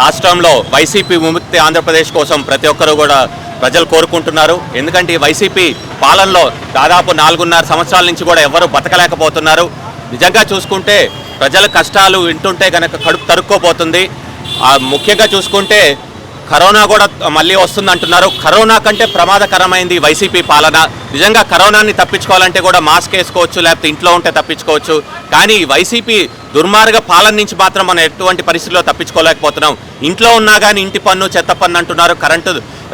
రాష్ట్రంలో వైసీపీ విముక్తి ఆంధ్రప్రదేశ్ కోసం ప్రతి ఒక్కరూ కూడా ప్రజలు కోరుకుంటున్నారు. ఎందుకంటే వైసీపీ పాలనలో దాదాపు నాలుగున్నర సంవత్సరాల నుంచి కూడా ఎవరు బతకలేకపోతున్నారు. నిజంగా చూసుకుంటే ప్రజల కష్టాలు వింటుంటే కనుక కడుపు తరుక్కోపోతుంది ముఖ్యంగా చూసుకుంటే కరోనా కూడా మళ్ళీ వస్తుంది అంటున్నారు కరోనా కంటే ప్రమాదకరమైంది వైసీపీ పాలన. నిజంగా కరోనాని తప్పించుకోవాలంటే కూడా మాస్క్ వేసుకోవచ్చు లేకపోతే ఇంట్లో ఉంటే తప్పించుకోవచ్చు. కానీ వైసీపీ దుర్మార్గ పాలన నుంచి మాత్రం మనం ఎటువంటి పరిస్థితుల్లో తప్పించుకోలేకపోతున్నాం. ఇంట్లో ఉన్నా కానీ ఇంటి పన్ను చెత్త పన్ను అంటున్నారు. కరెంటు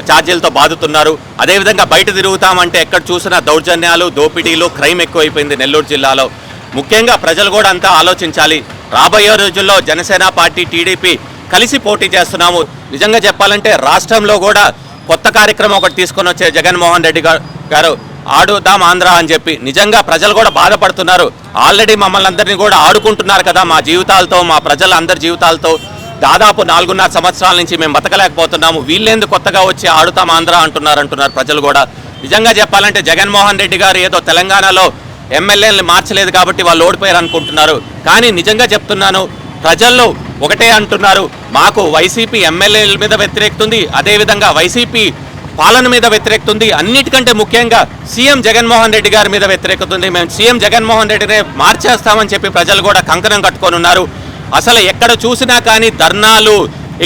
ఛార్జీలతో బాదుతున్నారు. అదేవిధంగా బయట తిరుగుతామంటే ఎక్కడ చూసినా దౌర్జన్యాలు దోపిడీలు క్రైమ్ ఎక్కువైపోయింది నెల్లూరు జిల్లాలో. ముఖ్యంగా ప్రజలు కూడా అంతా ఆలోచించాలి. రాబోయే రోజుల్లో జనసేన పార్టీ టీడీపీ కలిసి పోటీ చేస్తున్నాము. నిజంగా చెప్పాలంటే రాష్ట్రంలో కూడా కొత్త కార్యక్రమం ఒకటి తీసుకొని వచ్చే జగన్మోహన్ రెడ్డి గారు ఆడుదాం ఆంధ్ర అని చెప్పి నిజంగా ప్రజలు కూడా బాధపడుతున్నారు. ఆల్రెడీ మమ్మల్ని అందరినీ కూడా ఆడుకుంటున్నారు కదా మా జీవితాలతో మా ప్రజల అందరి జీవితాలతో. దాదాపు నాలుగున్నర సంవత్సరాల నుంచి మేము బతకలేకపోతున్నాము. వీళ్ళేందుకు కొత్తగా వచ్చి ఆడుతాం ఆంధ్ర అంటున్నారు అంటున్నారు ప్రజలు కూడా. నిజంగా చెప్పాలంటే జగన్మోహన్ రెడ్డి గారు ఏదో తెలంగాణలో ఎమ్మెల్యేలను మార్చలేదు కాబట్టి వాళ్ళు ఓడిపోయారు అనుకుంటున్నారు కానీ నిజంగా చెప్తున్నాను ప్రజల్లో ఒకటే అంటున్నారు. మాకు వైసీపీ ఎమ్మెల్యేల మీద వ్యతిరేకుతుంది అదేవిధంగా వైసీపీ పాలన మీద వ్యతిరేకుతుంది. అన్నిటికంటే ముఖ్యంగా సీఎం జగన్మోహన్ రెడ్డి గారి మీద వ్యతిరేకుతుంది. మేము సీఎం జగన్మోహన్ రెడ్డినే మార్చేస్తామని చెప్పి ప్రజలు కూడా కంకణం కట్టుకొని ఉన్నారు. అసలు ఎక్కడ చూసినా కానీ ధర్నాలు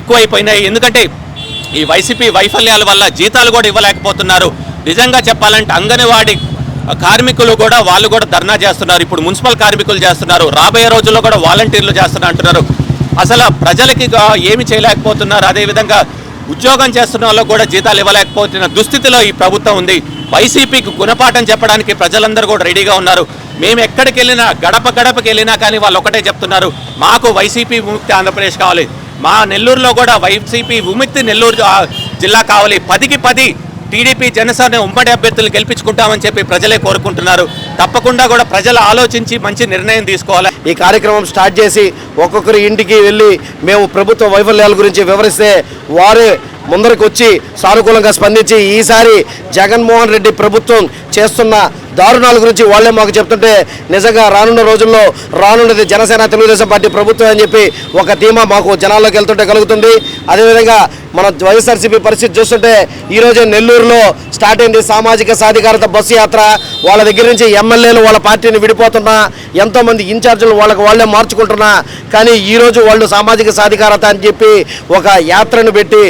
ఎక్కువైపోయినాయి. ఎందుకంటే ఈ వైసీపీ వైఫల్యాల వల్ల జీతాలు కూడా ఇవ్వలేకపోతున్నారు. నిజంగా చెప్పాలంటే అంగన్వాడీ కార్మికులు కూడా వాళ్ళు కూడా ధర్నా చేస్తున్నారు. ఇప్పుడు మున్సిపల్ కార్మికులు చేస్తున్నారు. రాబోయే రోజుల్లో కూడా వాలంటీర్లు చేస్తున్నారు అంటున్నారు. అసలు ప్రజలకి ఏమి చేయలేకపోతున్నారు? అదేవిధంగా ఉద్యోగం చేస్తున్న వాళ్ళకు కూడా జీతాలు ఇవ్వలేకపోతున్న దుస్థితిలో ఈ ప్రభుత్వం ఉంది. వైసీపీకి గుణపాఠం చెప్పడానికి ప్రజలందరూ కూడా రెడీగా ఉన్నారు. మేము ఎక్కడికి వెళ్ళినా గడప గడపకి వెళ్ళినా కానీ వాళ్ళు ఒకటే చెప్తున్నారు. మాకు వైసీపీ విముక్తి ఆంధ్రప్రదేశ్ కావాలి. మా నెల్లూరులో కూడా వైసీపీ విముక్తి నెల్లూరు జిల్లా కావాలి. పదికి పది టీడీపీ జనసేన ఉమ్మడి అభ్యర్థులు గెలిపించుకుంటామని చెప్పి ప్రజలే కోరుకుంటున్నారు. తప్పకుండా కూడా ప్రజలు ఆలోచించి మంచి నిర్ణయం తీసుకోవాలి. ఈ కార్యక్రమం స్టార్ట్ చేసి ఒక్కొక్కరి ఇంటికి వెళ్ళి మేము ప్రభుత్వ వైఫల్యాల గురించి వివరిస్తే వారే ముందరికొచ్చి సానుకూలంగా స్పందించి ఈసారి జగన్మోహన్ రెడ్డి ప్రభుత్వం చేస్తున్న దారుణాల గురించి వాళ్ళే మాకు చెప్తుంటే నిజంగా రానున్న రోజుల్లో రానున్నది జనసేన తెలుగుదేశం పార్టీ ప్రభుత్వం అని చెప్పి ఒక ధీమా మాకు జనాల్లోకి వెళ్తుంటే కలుగుతుంది. అదేవిధంగా మన వైఎస్ఆర్సీపీ పరిస్థితి చూస్తుంటే ఈరోజు నెల్లూరులో స్టార్ట్ అయింది సామాజిక సాధికారత బస్సు యాత్ర. వాళ్ళ దగ్గర నుంచి ఎమ్మెల్యేలు వాళ్ళ పార్టీని విడిపోతున్నా ఎంతోమంది ఇన్ఛార్జీలు వాళ్ళకి వాళ్ళే మార్చుకుంటున్నా. కానీ ఈరోజు వాళ్ళు సామాజిక సాధికారత అని చెప్పి ఒక యాత్రను పెట్టి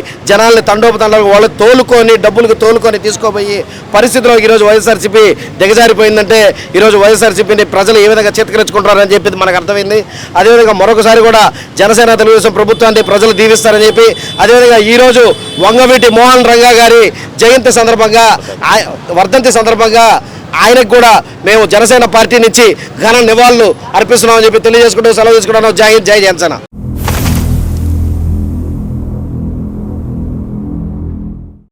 జనాల్ని తండోపతండాలు వాళ్ళు తోలుకొని డబ్బులకు తోలుకొని తీసుకోపోయి పరిస్థితిలో ఈరోజు వైఎస్ఆర్సీపీ దిగజారిపోయిందంటే ఈరోజు వైఎస్ఆర్సీపీని ప్రజలు ఏ విధంగా చిత్కరించుకుంటారని చెప్పి మనకు అర్థమైంది. అదేవిధంగా మరొకసారి కూడా జనసేన తెలుగుదేశం ప్రభుత్వాన్ని ప్రజలు దీవిస్తారని చెప్పి అదేవిధంగా ఈరోజు వంగవీటి మోహన్ రంగా గారి జయంతి సందర్భంగా వర్ధంతి సందర్భంగా ఆయనకు కూడా మేము జనసేన పార్టీ నుంచి ఘన నివాళులు అర్పిస్తున్నామని చెప్పి తెలియజేసుకుంటూ సెలవు తీసుకుంటున్నాం. జై హింద్ జై జనసేన.